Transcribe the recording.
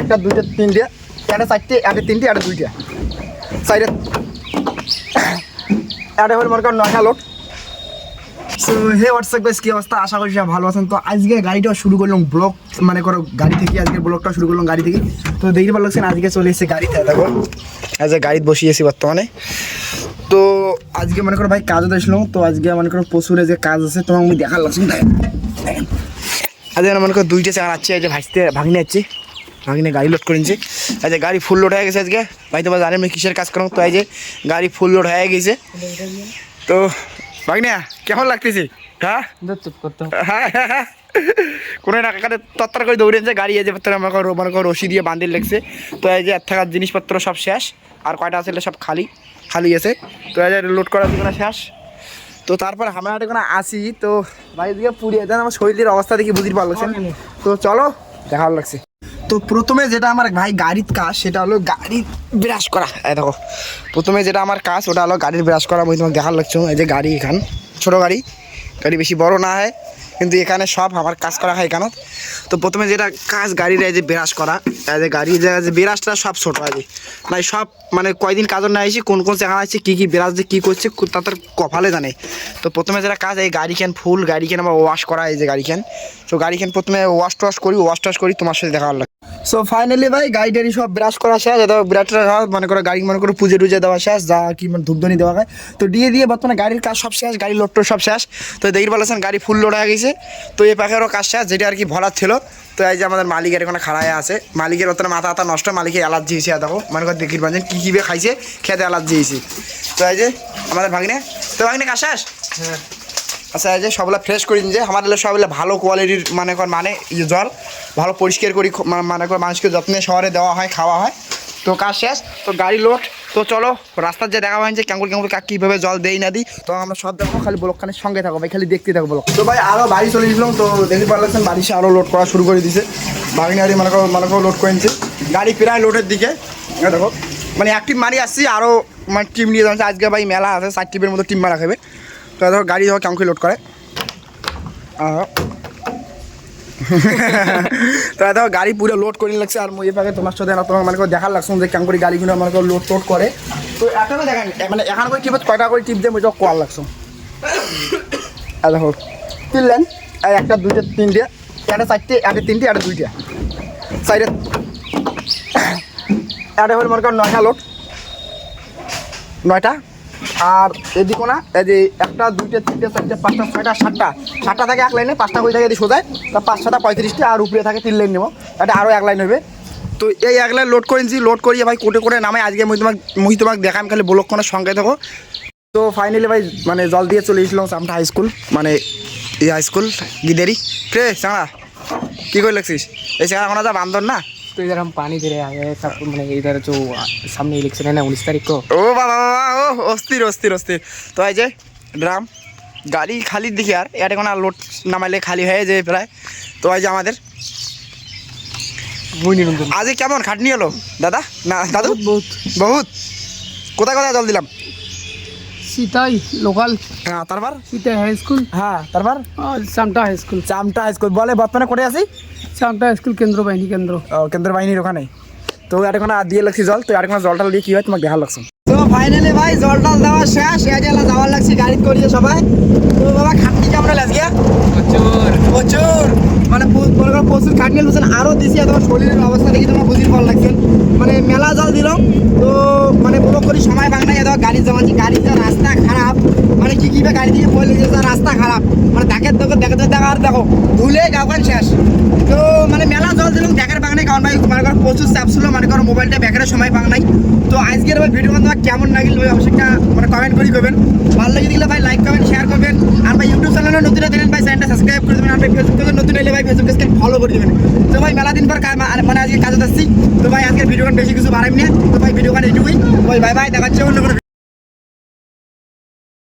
একটা, দুইটা, তিনটে, একটা চারটে, একটা তিনটে, একটা দুইটা। সাইডে এটা হল মনে করেন নয়টা load so hey WhatsApp guys কি অবস্থা? আশা করি ভালো আছেন। তো আজকে গাড়িটা শুরু করলাম ব্লগ মানে করো গাড়ি থেকে আজকে ব্লগটা শুরু করলাম গাড়ি থেকে। তো দেখতে পারলেন আজকে চলে এসেছে গাড়িতে দেখো। আজকে গাড়িতে বসিয়েছি বর্তমানে। তো আজকে মনে করো ভাই কাজও দেখলাম তো আজকে মনে করো পশুরে যে কাজ আছে, তোমাকে আমি দেখার লাগছে আজকে মনে করো দুইটা চাকা আছে ভাসতে ভাগিনে যাচ্ছি। ভাগিনে গাড়ি লোড করেছি আজকে গাড়ি ফুল লোড হয়ে গেছে আজকে। ভাই তোমার জানেন আমি কিসের কাজ করলাম তো আজকে গাড়ি ফুল লোড হয়ে গেছে। তো ভাগিনা কেমন লাগতেছে? হ্যাঁ? হ্যাঁ হ্যাঁ, হ্যাঁ। কোনো করে গাড়ি এই যে করো রশি দিয়ে তো এই যে এর থাকার জিনিসপত্র সব শেষ। আর কয়টা আছে সব খালি খালি আছে। তো এই যে লোড করার দিকে শেষ। তো তারপর আমরা কোনো আসি তো বাড়ি দিকে পুড়িয়ে দেন আমার শরীরের অবস্থা দেখি বুঝতে পারছেন তো চলো দেখা লাগছে। তো প্রথমে যেটা আমার ভাই গাড়ির কাজ, সেটা হলো গাড়ির ব্রাশ করা। এই দেখো, প্রথমে যেটা আমার কাজ, ওটা হলো গাড়ির ব্রাশ করা। আমি তোমাকে দেখার লাগছো, এই যে গাড়ি এখান, ছোটো গাড়ি। গাড়ি বেশি বড় না হয়। কিন্তু এখানে সব আমার কাজ করা হয় এখানে তো প্রথমে যেটা কাজ গাড়ির এই যে ব্রাশ করা, এই যে গাড়ির যে ব্রাশটা সব ছোটো আছে মানে সব মানে কয়দিন কাজও না আসি কোন কোন জায়গা আছে, কী কী ব্রাশ দিয়ে কী করছে, কো- তা তার কপালে জানে। তো প্রথমে যেটা কাজ, এই গাড়ি ক্যান ফুল গাড়ি ক্যান আমার ওয়াশ করা এই যে গাড়ি ক্যান তো গাড়ি প্রথমে ওয়াশ টোয়াশ করি ওয়াশ টোয়াশ করি, তোমার সাথে দেখা লাগে সো ফাইনালি ভাই গাড়ি টাড়ি সব ব্রাশ করা শেষ এটা ব্রাশটা মনে করো গাড়ি, মনে করো পুজো টুজে দেওয়া শেষ, যা কি মানে ধূপধনি দেওয়া হয়। তো দিয়ে দিয়ে বর্তমানে গাড়ির কাজ সব শেষ, গাড়ির লোড সব শেষ। তো দেখতে বলেছেন গাড়ি ফুল লোড হয়ে গেছে। তো এই পাখেরও কাজ শেষ যেটা আর কি ভরার ছিল তো এই যে আমাদের মালিকের এখানে খাড়ায় আছে। মালিকের ওখানে মাথা হাতা নষ্ট মালিকের অ্যালার্জি হয়েছে দেখো। মনে করো দেখি পাচ্ছেন কী কী খাইছে খেতে অ্যালার্জি হয়েছে। তো এই যে আমাদের ভাগিনে তো ভাগিনে কাজ শেষ? হ্যাঁ। আচ্ছা এই যে সবগুলো ফ্রেশ করে যে আমার এগুলো সবগুলো ভালো কোয়ালিটির মানে কর মানে ইয়ে জল ভালো পরিষ্কার করি মানে করে মানুষকে যত্নে শহরে দেওয়া হয় খাওয়া হয়। তো কাজ শেষ তো গাড়ি লোড তো চলো, রাস্তার যে দেখা হয়েছে কেমন কেমন কাক কীভাবে জল দেই না দিই, তো আমরা সব দেখো, খালি ব্লকখানের সঙ্গে থাকো ভাই, খালি দেখতে থাকো ব্লক। তো ভাই আরও বাড়ি চলে গেছিলাম, তো দেখতে পারলেন বাড়ি সে আরও লোড করা শুরু করে দিয়েছে বাগিনি গাড়ি মানে মানে লোড করে নিচ্ছে। গাড়ি প্রায় লোডের দিকে। দেখো মানে এক টিম মারি আসছি আরও মানে টিম নিয়ে যাচ্ছে। আজকে ভাই মেলা আছে, চার টিমের মতো টিম মারা খাবে। তো দেখো, গাড়ি ধরো করে লোড করে। আহ। তো দেখো গাড়ি পুরো লোড করে লাগছে আর মুই পাকে তোমার সাথে তোমার মানে করে দেখার লাগছে যে কেমন করে গাড়িগুলো করে লোড টোড করে তো এখানে দেখেন মানে এখানে করে টিপে কয়টা করে টিপ দিয়ে মুই কোয়াল লাগছো। দেখো তিনলেন একটা, দুইটা, তিনটে একটা চারটে একটা তিনটে একটা দুইটা। সাইডে এটা হল মনে করেন নয়টা লোড নয়টা? আর এদিকে না এই যে একটা দুইটা তিনটে চারটে পাঁচটা ছয়টা সাতটা সাতটা থাকে এক লাইনে পাঁচটা করে থাকে যদি সোজায় তা পাঁচ সাতটা পঁয়ত্রিশটা আর উপরে থাকে তিন লাইন নেবো এটা আরও এক লাইন হবে তো এই এক লাইন লোড করেছি লোড করিয়ে ভাই কোটে করে নামে আজকে মুই তোমাকে মুই তোমাকে দেখাম খালি ব্লকক্ষণের সঙ্গে থাকো তো ফাইনালি ভাই মানে জল দিয়ে চলে এসেছিলাম সামটা হাই স্কুল মানে এই হাই স্কুল গিদেরি ফ্রে চাঙা কী করে লাগছিস এই চাঙা কোনো যা বান্দর না तो इधर हम पानी दे रहे हैं सब मैंने इधर जो सामने इलेक्शन है ना उन्नीस तारीख को ও বাবা বাবা ও অস্থির অস্থির অস্থির। তো এই যে ড্রাম গাড়ি খালি দেখি আর এটা কোনো লোড নামাইলে খালি হয়ে যায় প্রায়। তো এই যে আমাদের। আজকে কেমন খাটনি হলো? দাদা? না দাদু? বহুত কোথায় কোথায় জল দিলাম? সীতাই লোকাল। হ্যাঁ তারপর? সীতা হাই স্কুল হ্যাঁ তারপর? Chamta high school Chamta high school বলে বর্তমানে কোথায় আছি? চামটা হাই স্কুল কেন্দ্র বাহিনী কেন্দ্র। ও কেন্দ্র বাহিনীর ওখানে। তো আর এখন দিয়ে লাগছি জল? তো আর এখন জলটা দিয়ে কী হয়? তোমাকে দেখা লাগছে। ফাইনালি ভাই জল টল দেওয়া শেষ। এজেলা যাওয়ার লাগছে গাড়ি করিয়ে সবাই। তো বাবা খাটনি কেমন লাগছে প্রচুর। প্রচুর। মানে প্রচুর খাটনি বলছেন আরও দিছি তোমার শরীরের অবস্থা দেখি তোমার বুঝির ভালো লাগছে। মানে মেলা জল দিলাম তো মানে পুরো করি সময় বাংলা এত গাড়ি জমাচ্ছি গাড়িতে রাস্তা খারাপ। মানে কি কীভাবে গাড়ি দিয়ে পড়ে যেতে রাস্তা খারাপ। মানে দেখে দেখো দেখে দেখো আর দেখো ধুলে গাওয়ান শেষ। তো মানে মেলা জল দিলাম দেখার মনে প্রচুর চাপ ছিল, মনে করো মোবাইলটা ব্যাকের সময় পাং নাই। তো আজকের আমার ভিডিও তোমার কেমন লাগিল ভাই অবশ্যই একটা মানে কমেন্ট করি করবেন ভালো লাগে দিলে ভাই লাইক কমেন্ট শেয়ার করবেন। আর ভাই ইউটিউব চ্যানেলে নতুন দিলেন ভাই চ্যানেলটা সাবস্ক্রাইব করে দেবেন। আর ভাই ফেসবুক পেজে নতুন এলে ভাই ফেসবুক পেজকে ফলো করে দেবেন। তো ভাই মেলা দিন পর মানে আজকে কাজে যাচ্ছি। তো ভাই আজকে ভিডিও বেশি কিছু বাড়াই না তো ভাই ভিডিও এইটুকুই ভাই বাই বাই দেখাচ্ছে অন্য